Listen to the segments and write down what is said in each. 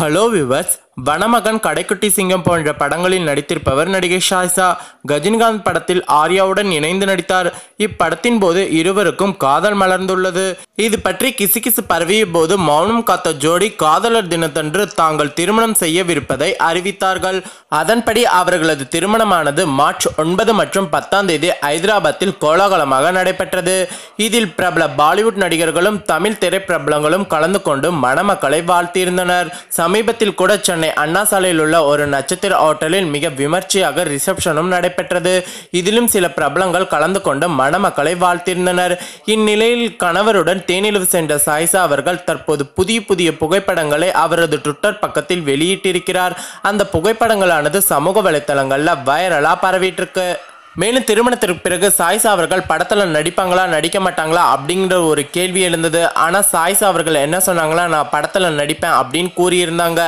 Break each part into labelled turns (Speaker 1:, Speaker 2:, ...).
Speaker 1: Hello viewers வனமகன் கடைக்குட்டி சிங்கம் போன்ற படங்களில் நடித்திருப்பவர் நடிகை ஷாய்சா கஜினிகாந்த் படத்தில் ஆர்யாவுடன் இணைந்து நடித்தார். இப்படத்தின் போது இருவருக்கும் காதல் மலர்ந்துள்ளது. இது பற்றி கிசுகிசு பரவிய போது மௌனம் காத்த ஜோடி காதலர் தினத்தன்று தாங்கள் திருமணம் செய்யவிருப்பதை அறிவித்தார்கள். அதன்படி அவர்களது திருமணமானது மார்ச் ஒன்பது மற்றும் பத்தாம் தேதி ஐதராபாத்தில் கோலாகலமாக நடைபெற்றது. இதில் பிரபல பாலிவுட் நடிகர்களும் தமிழ் திரைப்பிரபலங்களும் கலந்து கொண்டு மணமக்களை வாழ்த்தியிருந்தனர். சமீபத்தில் கூட சென்னை அண்ணா சாலையில் உள்ள ஒரு நட்சத்திர ஹோட்டலில் மிக விமர்சையாக ரிசப்ஷனும் நடைபெற்றது. இதிலும் சில பிரபலங்கள் கலந்து கொண்டு மணமக்களை வாழ்த்திருந்தனர். இந்நிலையில் கணவருடன் தேனிலவு சென்ற சாய்சா அவர்கள் தற்போது புதிய புதிய புகைப்படங்களை அவரது ட்விட்டர் பக்கத்தில் வெளியிட்டிருக்கிறார். அந்த புகைப்படங்களானது சமூக வலைதளங்களில் வைரலா பரவிட்டு இருக்கு மேலும் திருமணத்திற்கு பிறகு சாய்சா அவர்கள் படத்தில் நடிப்பாங்களா நடிக்க மாட்டாங்களா அப்படிங்கிற ஒரு கேள்வி எழுந்தது. ஆனால் சாய்சா அவர்கள் என்ன சொன்னாங்களா நான் படத்தில் நடிப்பேன் அப்படின்னு கூறியிருந்தாங்க.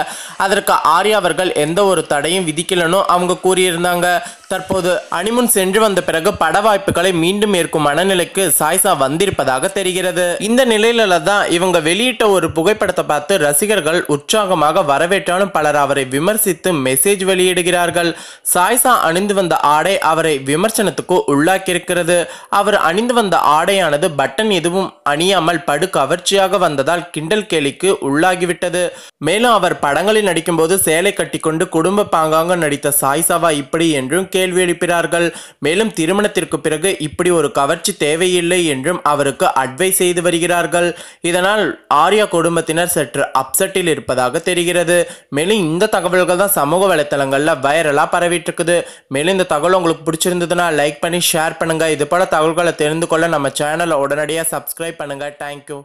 Speaker 1: அதற்கு ஆர்யா அவர்கள் எந்த ஒரு தடையும் விதிக்கலன்னு அவங்க கூறியிருந்தாங்க. தற்போது அனிமுன் சென்று வந்த பிறகு பட வாய்ப்புகளை மீண்டும் ஏற்கும் மனநிலைக்கு சாய்சா வந்திருப்பதாக தெரிகிறது. இந்த நிலையில தான் இவங்க வெளியிட்ட ஒரு புகைப்படத்தை பார்த்து ரசிகர்கள் உற்சாகமாக வரவேற்றாலும் பலர் அவரை விமர்சித்து மெசேஜ் வெளியிடுகிறார்கள். சாய்சா அணிந்து வந்த ஆடை அவரை விமர்சனத்துக்கு உள்ளாக்கியிருக்கிறது. அவர் அணிந்து வந்த ஆடையானது பட்டன் எதுவும் அணியாமல் படு கவர்ச்சியாக வந்ததால் கிண்டல் கேலிக்கு உள்ளாகிவிட்டது. மேலும் அவர் படங்களில் நடிக்கும்போது சேலை கட்டிக்கொண்டு குடும்ப பாங்காக நடித்த சாய்சாவா இப்படி என்றும் கேள்வி எழுப்பினார்கள். மேலும் திருமணத்திற்கு பிறகு இப்படி ஒரு கவர்ச்சி தேவையில்லை என்றும் அவருக்கு அட்வைஸ் செய்து வருகிறார்கள். இதனால் ஆர்யா குடும்பத்தினர் சற்று அப்செட்டில் இருப்பதாக தெரிகிறது. மேலும் இந்த தகவல்கள் தான் சமூக வலைத்தளங்களில் வைரலாக பரவிட்டு இருக்குது மேலும் இந்த தகவல் உங்களுக்கு பிடிச்சிருந்ததுன்னா லைக் பண்ணி ஷேர் பண்ணுங்கள் இது போல தகவல்களை தெரிந்து கொள்ள நம்ம சேனலை உடனடியாக சப்ஸ்கிரைப் பண்ணுங்கள் தேங்க்யூ